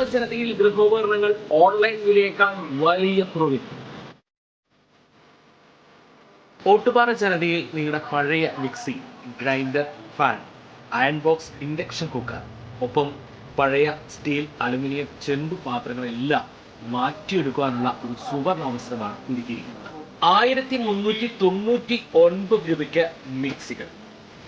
Ottupara ജനതയിൽ ഗൃഹോപകരണങ്ങൾ online വിലയേക്കാൾ വലിയ കുറവിൽ. ഓട്ടുപാറ ജനതയിൽ നിങ്ങളുടെ പഴയ mixie grinder fan iron box induction cooker ഒപ്പം പഴയ സ്റ്റീൽ അലുമിനിയം ചെമ്പ് പാത്രങ്ങളെല്ലാം മാറ്റിയെടുക്കാനുള്ള ഒരു സുവർണ അവസരമാണ് ഒരുക്കിയിരിക്കുന്നത് ആയിരത്തി മുന്നൂറ്റി തൊണ്ണൂറ്റി ഒൻപത് രൂപയ്ക്ക് മിക്സികൾ.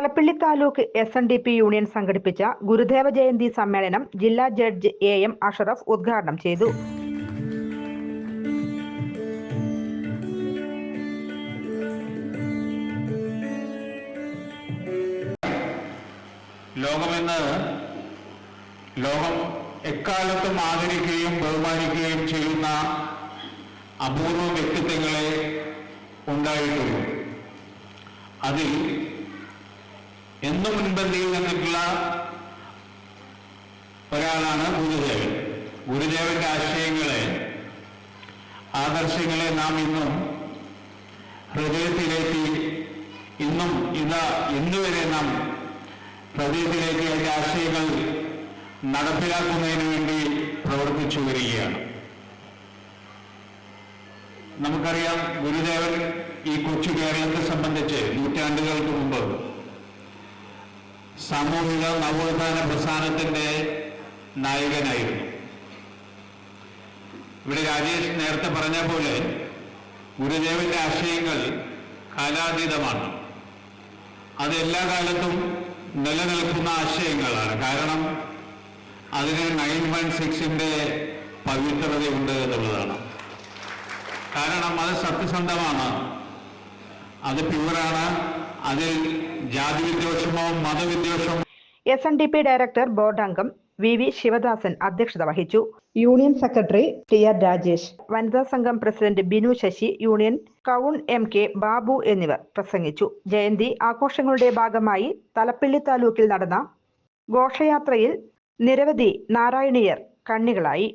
Thalappilly taluk S N D P union സംഘടിപ്പിച്ച ഗുരുദേവ ജയന്തി സമ്മേളനം ജില്ലാ ജഡ്ജ് എ എം അഷറഫ് ഉദ്ഘാടനം ചെയ്തു. ലോകമെന്ന് ലോകം എക്കാലത്തും ആദരിക്കുകയും ബഹുമാനിക്കുകയും ചെയ്യുന്ന അപൂർവ വ്യക്തിത്വങ്ങളെ ഉണ്ടായിട്ടുള്ളൂ. അതിൽ എന്നും മുൻപന്തിയിൽ നിന്നിട്ടുള്ള ഒരാളാണ് ഗുരുദേവൻ. ഗുരുദേവന്റെ ആശയങ്ങളെ ആദർശങ്ങളെ നാം ഇന്നും ഹൃദയത്തിലേക്ക് ഇന്നും ഇതാ ഇന്നുവരെ നാം ഹൃദയത്തിലേക്ക് അതിന്റെ ആശയങ്ങൾ നടപ്പിലാക്കുന്നതിന് വേണ്ടി പ്രവർത്തിച്ചു വരികയാണ്. നമുക്കറിയാം ഗുരുദേവൻ ഈ കൊച്ചു കേരളത്തെ സംബന്ധിച്ച് നൂറ്റാണ്ടുകൾക്ക് മുമ്പ് സാമൂഹിക നവോത്ഥാന പ്രസ്ഥാനത്തിന്റെ നായകനായിരുന്നു. ഇവിടെ രാജേഷ് നേരത്തെ പറഞ്ഞ പോലെ ഗുരുദേവന്റെ ആശയങ്ങൾ കാലാതീതമാണ്. അത് എല്ലാ കാലത്തും നിലനിൽക്കുന്ന ആശയങ്ങളാണ്. കാരണം അതിന് നയൻ വൺ സിക്സിന്റെ പവിത്രതയുണ്ട് എന്നുള്ളതാണ്. കാരണം അത് സത്യസന്ധമാണ്. അത് പ്യുവറാണ് അതിൽ ജാതി വിദ്വേഷമോ മതവിദ്വേഷമോ? S N D P director board അംഗം വി വി ശിവദാസൻ അധ്യക്ഷത വഹിച്ചു. Union secretary T R Rajesh. വനിതാ സംഘം പ്രസിഡന്റ് ബിനു ശശി യൂണിയൻ കൗൺ എം കെ ബാബു എന്നിവർ പ്രസംഗിച്ചു. ജയന്തി ആഘോഷങ്ങളുടെ ഭാഗമായി തലപ്പിള്ളി താലൂക്കിൽ നടന്ന ഘോഷയാത്രയിൽ നിരവധി നാരായണീയർ കണ്ണികളായി.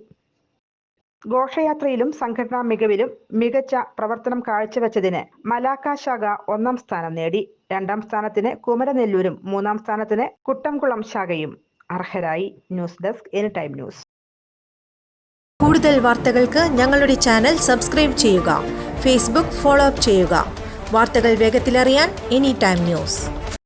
ഘോഷയാത്രയിലും സംഘടനാ മികവിലും മികച്ച പ്രവർത്തനം കാഴ്ചവെച്ചതിന് മലാക്ക ശാഖ ഒന്നാം സ്ഥാനം നേടി. രണ്ടാം സ്ഥാനത്തിന് കുമരനെല്ലൂരും മൂന്നാം സ്ഥാനത്തിന് കുട്ടംകുളം ശാഖയും അർഹരായി. News desk any time news. കൂടുതൽ വാർത്തകൾക്ക് ഞങ്ങളുടെ ചാനൽ സബ്സ്ക്രൈബ് ചെയ്യുക ഫേസ്ബുക്ക് ഫോളോ അപ്പ് ചെയ്യുക. വാർത്തകൾ വേഗത്തിലറിയാൻ എനി ടൈം ന്യൂസ്.